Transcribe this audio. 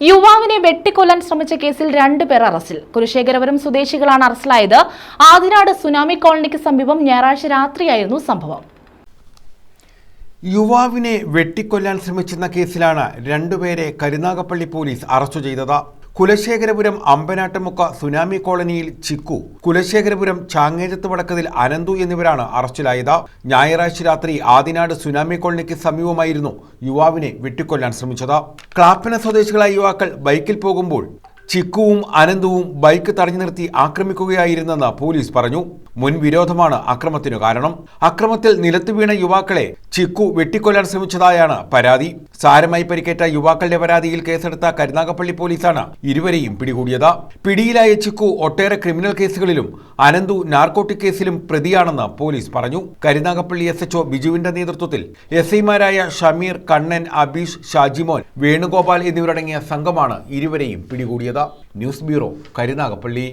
യുവാവിനെ വെട്ടിക്കൊല്ലാൻ ശ്രമിച്ച കേസിൽ രണ്ടുപേർ അറസ്റ്റിൽ. കുലശേഖരപുരം സ്വദേശികളാണ് അറസ്റ്റിലായത്. ആദിനാട് സുനാമി കോളനിക്ക് സമീപം ഞായറാഴ്ച രാത്രിയായിരുന്നു സംഭവം. യുവാവിനെ വെട്ടിക്കൊല്ലാൻ ശ്രമിച്ചെന്ന കേസിലാണ് രണ്ടുപേരെ കരുനാഗപ്പള്ളി പോലീസ് അറസ്റ്റ് ചെയ്തത്. കുലശേഖരപുരം അമ്പനാട്ടുമുക്ക സുനാമി കോളനിയിൽ ചിക്കു കുലശേഖരപുരം ചാങ്ങേജത്ത് വടക്കതിൽ അനന്തു എന്നിവരാണ് അറസ്റ്റിലായത്. ഞായറാഴ്ച രാത്രി ആദിനാട് സുനാമി കോളനിക്ക് സമീപമായിരുന്നു യുവാവിനെ വെട്ടിക്കൊല്ലാൻ ശ്രമിച്ചത്. ക്ലാപ്പന സ്വദേശികളായ യുവാക്കൾ ബൈക്കിൽ പോകുമ്പോൾ ചിക്കുവും അനന്തുവും ബൈക്ക് തടഞ്ഞു നിർത്തി ആക്രമിക്കുകയായിരുന്നെന്ന് പോലീസ് പറഞ്ഞു. മുൻ വിരോധമാണ് അക്രമത്തിനു കാരണം. അക്രമത്തിൽ നിലത്തു വീണ യുവാക്കളെ ചിക്കു വെട്ടിക്കൊല്ലാൻ ശ്രമിച്ചതായാണ് പരാതി. സാരമായി പരിക്കേറ്റ യുവാക്കളുടെ പരാതിയിൽ കേസെടുത്ത കരുനാഗപ്പള്ളി പോലീസാണ് ഇരുവരെയും പിടികൂടിയത്. പിടിയിലായ ചിക്കു ഒട്ടേറെ ക്രിമിനൽ കേസുകളിലും അനന്തു നാർക്കോട്ടിക് കേസിലും പ്രതിയാണെന്ന് പോലീസ് പറഞ്ഞു. കരുനാഗപ്പള്ളി എസ് ബിജുവിന്റെ നേതൃത്വത്തിൽ എസ് ഐമാരായ ഷമീർ കണ്ണൻ അബീഷ് ഷാജിമോൻ വേണുഗോപാൽ എന്നിവരടങ്ങിയ സംഘമാണ് ഇരുവരെയും പിടികൂടിയത്. News bureau Karunagappally.